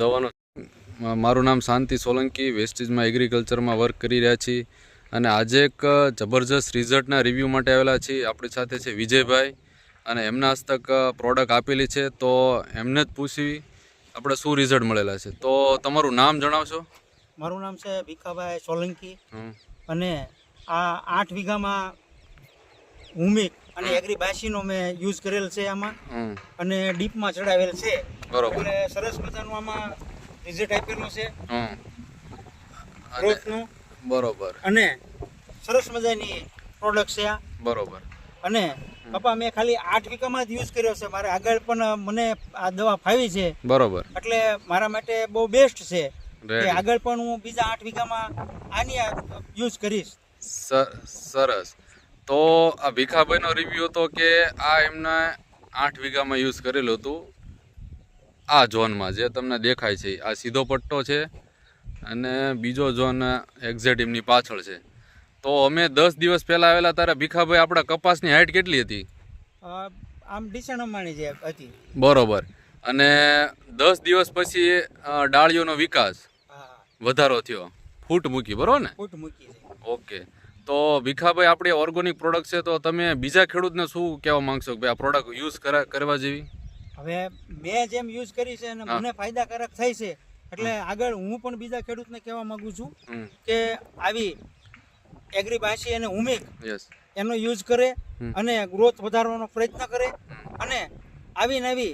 દવાનો. મારું નામ શાંતિ સોલંકી વેસ્ટેજમાં એગ્રીકલ્ચરમાં વર્ક કરી રહ્યા છીએ અને આજે એક જબરજસ્ત રિઝલ્ટના રિવ્યૂ માટે આવેલા છીએ. આપણી સાથે છે વિજયભાઈ અને એમના હસ્તક પ્રોડક્ટ આપેલી છે. તો એમને જ પૂછી આપણે શું રિઝલ્ટ મળેલા છે. તો તમારું નામ જણાવશો? મારું નામ છે ભીખાભાઈ સોલંકી. અને આ આઠ વીઘામાં હુમિક અને એગ્રી બાસીનો મેં યુઝ કરેલ છે આમાં. અને ડીપમાં ચડાવેલ છે. બરોબર. એટલે સરસ મજાનું આમાં રિઝલ્ટ આપેલું છે. ગ્રોથનું બરોબર. અને સરસ મજાની પ્રોડક્ટ છે આ. બરોબર. અને પપ્પા મેં ખાલી આઠ વીઘામાં જ યુઝ કર્યો છે. મારે આગળ પણ મને આ દવા ફાવી છે. બરોબર. એટલે મારા માટે બહુ બેસ્ટ છે. કે આગળ પણ હું બીજા આઠ વીઘામાં આની યુઝ કરીશ. સરસ. તો આ ભીખાભાઈનો રિવ્યુ હતો કે આ એમને આઠ વીઘામાં યુઝ કરેલું હતું. આ ઝોનમાં જે તમને દેખાય છે આ સીધો પટ્ટો છે અને બીજો ઝોન એક્ઝેટ એમની પાછળ છે. તો અમે દસ દિવસ પહેલાં આવેલા ત્યારે ભીખાભાઈ આપણા કપાસની હાઇટ કેટલી હતી? આમ ડીસણ જે હતી. બરોબર. અને દસ દિવસ પછી ડાળીઓનો વિકાસ વધારો થયો. ફૂટ મૂકી બરોબર ને? ફૂટ મૂકી ઓકે. તો ભીખાભાઈ આપણી ઓર્ગોનિક પ્રોડક્ટ છે તો તમે બીજા ખેડૂતને શું કહેવા માંગશો કે ભાઈ આ પ્રોડક્ટ યુઝ કરવા જેવી? હવે મેં જેમ યુઝ કરી છે અને મને ફાયદાકારક થઈ છે એટલે આગળ હું પણ બીજા ખેડૂતને કહેવા માંગુ છું કે આવી એગ્રીબાસી અને ઉમિક એનો યુઝ કરે અને ગ્રોથ વધારવાનો પ્રયત્ન કરે અને આવી નવી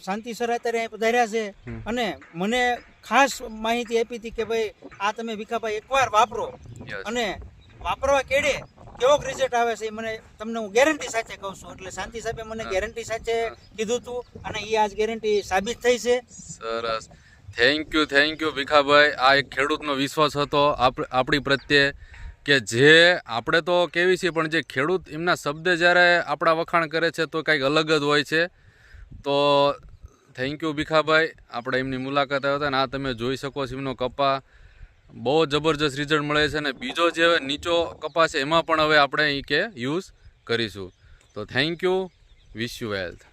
શાંતિ સર અત્યારે પધાર્યા છે અને મને ખાસ માહિતી આપી હતી કે ભાઈ આ તમે ભીખાભાઈ એકવાર વાપરો. અને વાપરવા કેડે કેવો રિઝલ્ટ આવે છે એ મને તમને હું ગેરંટી સાથે કહું છું. એટલે શાંતિ સાહેબે મને ગેરંટી સાથે કીધું હતું અને એ આજ ગેરંટી સાબિત થઈ છે. સરસ. Thank you thank you Bhikhabhai. આ એક ખેડૂતનો વિશ્વાસ હતો આપ- આપણી પ્રત્યે કે જે આપણે તો કેવી છીએ પણ જે ખેડૂત એમના શબ્દ જ્યારે આપણા વખાણ કરે છે તો કંઈક અલગ જ હોય છે. તો થેન્ક યુ ભીખાભાઈ. આપણે એમની મુલાકાત આવ્યા હતા ને આ તમે જોઈ શકો છો એમનો કપા. બહુ જબરજસ્ત રિઝલ્ટ મળે છે અને બીજો જે નીચો કપા છે એમાં પણ હવે આપણે એ કે યુઝ કરીશું. તો thank you wish you health